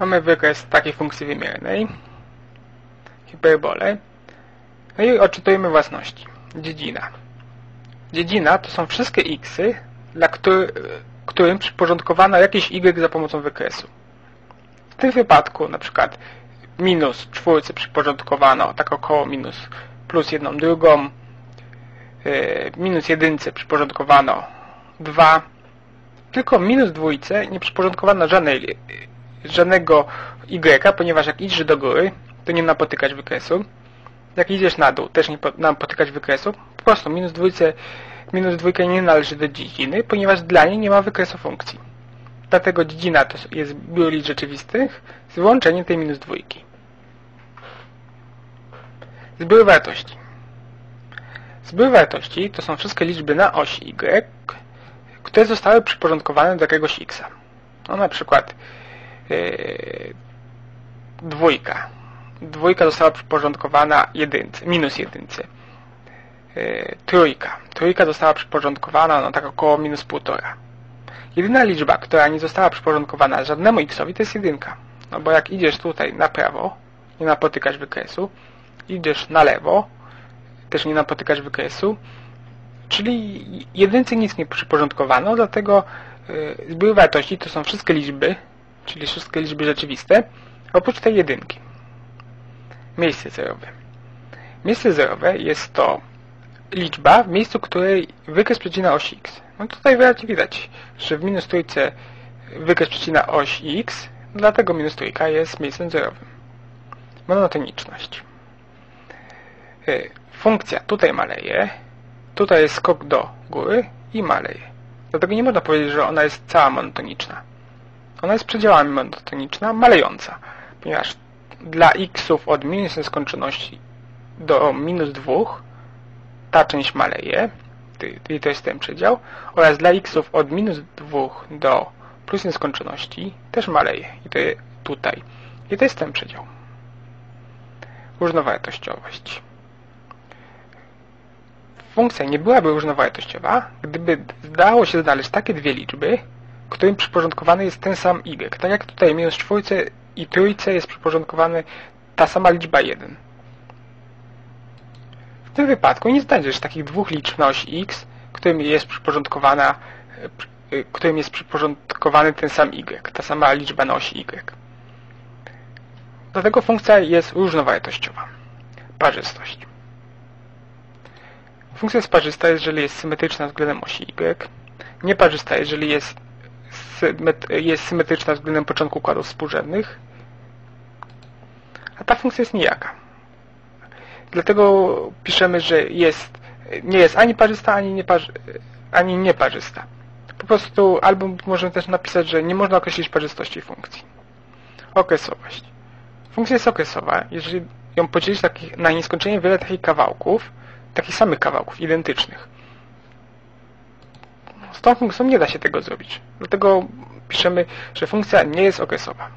Mamy wykres takiej funkcji wymiernej, hiperbole. No i odczytujemy własności. Dziedzina. Dziedzina to są wszystkie xy, dla który, którym przyporządkowano jakieś y za pomocą wykresu. W tym wypadku na przykład minus czwórce przyporządkowano tak około minus plus jedną drugą, yy, minus jedynce przyporządkowano 2, tylko minus dwójce nie przyporządkowano żadnej, żadnego y, ponieważ jak idziesz do góry, to nie napotykać wykresu. Jak idziesz na dół, też nie napotykać wykresu. Po prostu minus dwójce, minus dwójka nie należy do dziedziny, ponieważ dla niej nie ma wykresu funkcji. Dlatego dziedzina to jest zbiór liczb rzeczywistych z wyłączeniem tej minus dwójki. Zbiór wartości. Zbiór wartości to są wszystkie liczby na osi y, które zostały przyporządkowane do jakiegoś x. No na przykład yy, dwójka. Dwójka została przyporządkowana jedynce, minus jedynce. Trójka. Trójka została przyporządkowana no tak około minus półtora. Jedyna liczba, która nie została przyporządkowana żadnemu xowi to jest jedynka. No bo jak idziesz tutaj na prawo, nie napotykasz wykresu, idziesz na lewo, też nie napotykasz wykresu, czyli jedynce nic nie przyporządkowano, dlatego yy, zbiór wartości to są wszystkie liczby, czyli wszystkie liczby rzeczywiste, oprócz tej jedynki. Miejsce zerowe. Miejsce zerowe jest to liczba w miejscu, której wykres przecina oś x. No tutaj wyraźnie widać, że w minus trójce wykres przecina oś x, dlatego minus trójka jest miejscem zerowym. Monotoniczność. Y, funkcja tutaj maleje, tutaj jest skok do góry i maleje. Dlatego nie można powiedzieć, że ona jest cała monotoniczna. Ona jest przedziałami monotoniczna, malejąca, ponieważ dla xów od minus nieskończoności do minus 2 ta część maleje, i to jest ten przedział, oraz dla xów od minus 2 do plus nieskończoności też maleje, i to jest tutaj. I to jest ten przedział. Różnowartościowość. Funkcja nie byłaby różnowartościowa, gdyby zdało się znaleźć takie dwie liczby, którym przyporządkowany jest ten sam y. Tak jak tutaj minus czwórce i trójce jest przyporządkowany ta sama liczba 1. W tym wypadku nie znajdziesz takich dwóch liczb na osi x, którym jest przyporządkowana y, którym jest przyporządkowany ten sam y, ta sama liczba na osi y. Dlatego funkcja jest różnowartościowa. Parzystość. Funkcja jest parzysta, jeżeli jest symetryczna względem osi y, nieparzysta, jeżeli jest jest symetryczna względem początku układów współrzędnych, a ta funkcja jest nijaka. Dlatego piszemy, że jest, nie jest ani parzysta, ani, nieparzy, ani nieparzysta. Po prostu albo możemy też napisać, że nie można określić parzystości funkcji. Okresowość. Funkcja jest okresowa, jeżeli ją podzielić na nieskończenie wiele takich kawałków, takich samych kawałków, identycznych. Z tą funkcją nie da się tego zrobić. Dlatego piszemy, że funkcja nie jest okresowa.